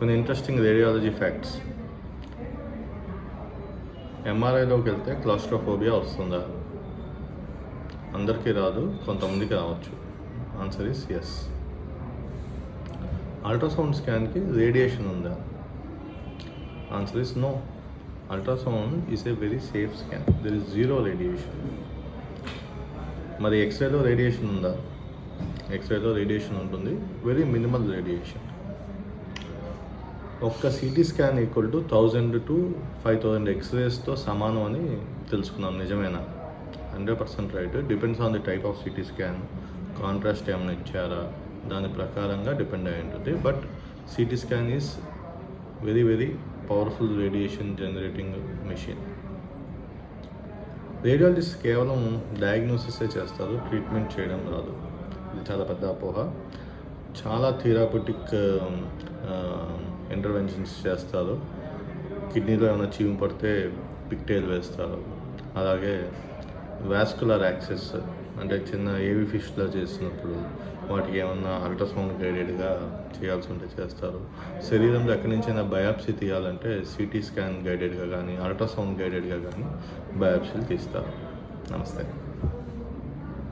కొన్ని interesting radiology facts ఎంఆర్ఐలోకి వెళ్తే claustrophobia వస్తుందా? అందరికీ రాదు కొంతమందికి రావచ్చు. ఆన్సర్ ఈస్ ఎస్ అల్ట్రాసౌండ్ స్కాన్కి రేడియేషన్ ఉందా? Answer is no ultrasound is a very safe scan there is zero radiation మరి ఎక్స్రేలో రేడియేషన్ ఉందా? ఎక్స్రేలో రేడియేషన్ ఉంటుంది. వెరీ మినిమల్ రేడియేషన్ ఒక్క CT scan equal to thousand to five thousand ఎక్స్రేస్తో సమానం అని తెలుసుకున్నాం నిజమేనా? Hundred percent right depends on the type of CT scan contrast ఏమైనా ఇచ్చారా? దాని ప్రకారంగా డిపెండ్ అయి ఉంటుంది. But CT scan is very very powerful radiation generating machine radiologist కేవలం డయాగ్నోసిసే చేస్తారు ట్రీట్మెంట్ చేయడం రాదు. ఇది చాలా పెద్ద అపోహ. చాలా థిరాపటిక్ ఇంటర్వెన్షన్స్ చేస్తారు కిడ్నీలో ఏమైనా చీము పడితే పిక్టేల్ వేస్తారు అలాగే వాస్కులర్ యాక్సెస్ అంటే చిన్న ఏవి ఫిష్లో చేసినప్పుడు వాటికి ఏమన్నా అల్ట్రాసౌండ్ గైడెడ్గా చేయాల్సి ఉంటే చేస్తారు శరీరంలో ఎక్కడి నుంచైనా బయాప్సీ తీయాలంటే సిటీ స్కాన్ గైడెడ్గా కానీ అల్ట్రాసౌండ్ గైడెడ్గా కానీ బయాప్సీలు తీస్తారు. నమస్తే.